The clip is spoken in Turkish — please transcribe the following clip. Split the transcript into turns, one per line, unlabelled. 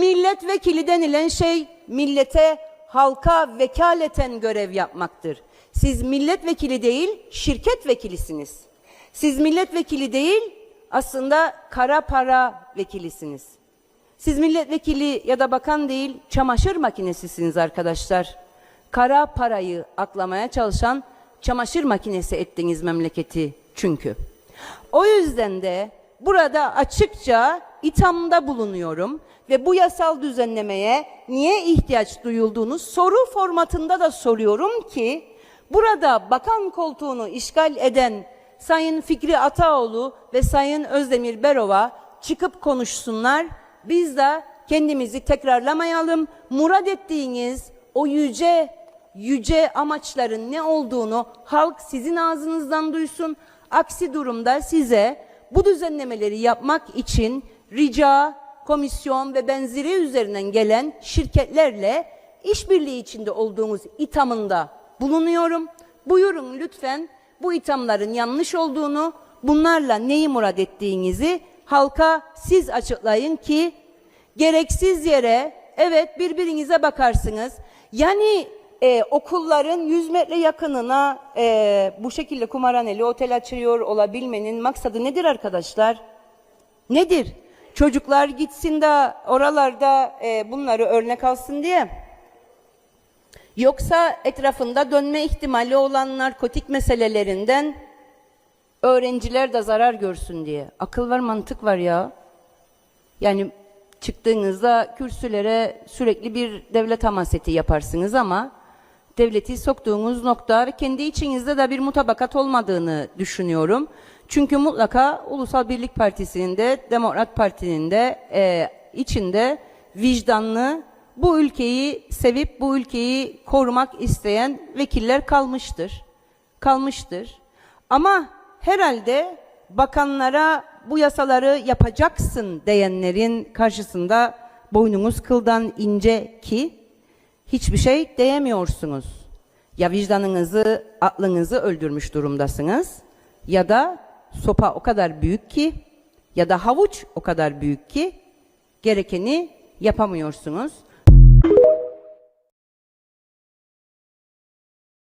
Milletvekili denilen şey millete, halka vekaleten görev yapmaktır. Siz milletvekili değil, şirket vekilisiniz. Siz milletvekili değil, aslında kara para vekilisiniz. Siz milletvekili ya da bakan değil, çamaşır makinesisiniz arkadaşlar. Kara parayı aklamaya çalışan çamaşır makinesi ettiniz memleketi çünkü. O yüzden de burada açıkça ithamda bulunuyorum ve bu yasal düzenlemeye niye ihtiyaç duyulduğunu soru formatında da soruyorum ki burada bakan koltuğunu işgal eden Sayın Fikri Ataoğlu ve Sayın Özdemir Berova çıkıp konuşsunlar. Biz de kendimizi tekrarlamayalım. Murad ettiğiniz o yüce yüce amaçların ne olduğunu halk sizin ağzınızdan duysun. Aksi durumda size bu düzenlemeleri yapmak için rica, komisyon ve benzeri üzerinden gelen şirketlerle işbirliği içinde olduğunuz ithamında bulunuyorum. Buyurun lütfen bu ithamların yanlış olduğunu, bunlarla neyi murad ettiğinizi halka siz açıklayın ki gereksiz yere evet birbirinize bakarsınız. Yani e, okulların 100 metre yakınına e, bu şekilde kumarhaneli otel açıyor olabilmenin maksadı nedir arkadaşlar? Nedir? Çocuklar gitsin de oralarda e, bunları örnek alsın diye. Yoksa etrafında dönme ihtimali olan narkotik meselelerinden öğrenciler de zarar görsün diye. Akıl var, mantık var ya. Yani çıktığınızda kürsülere sürekli bir devlet hamaseti yaparsınız ama devleti soktuğunuz nokta kendi içinizde de bir mutabakat olmadığını düşünüyorum. Çünkü mutlaka Ulusal Birlik Partisi'nin de Demokrat Parti'nin de e, içinde vicdanlı bu ülkeyi sevip bu ülkeyi korumak isteyen vekiller kalmıştır. Kalmıştır. Ama herhalde bakanlara bu yasaları yapacaksın diyenlerin karşısında boynunuz kıldan ince ki hiçbir şey diyemiyorsunuz. Ya vicdanınızı, aklınızı öldürmüş durumdasınız ya da sopa o kadar büyük ki ya da havuç o kadar büyük ki gerekeni yapamıyorsunuz.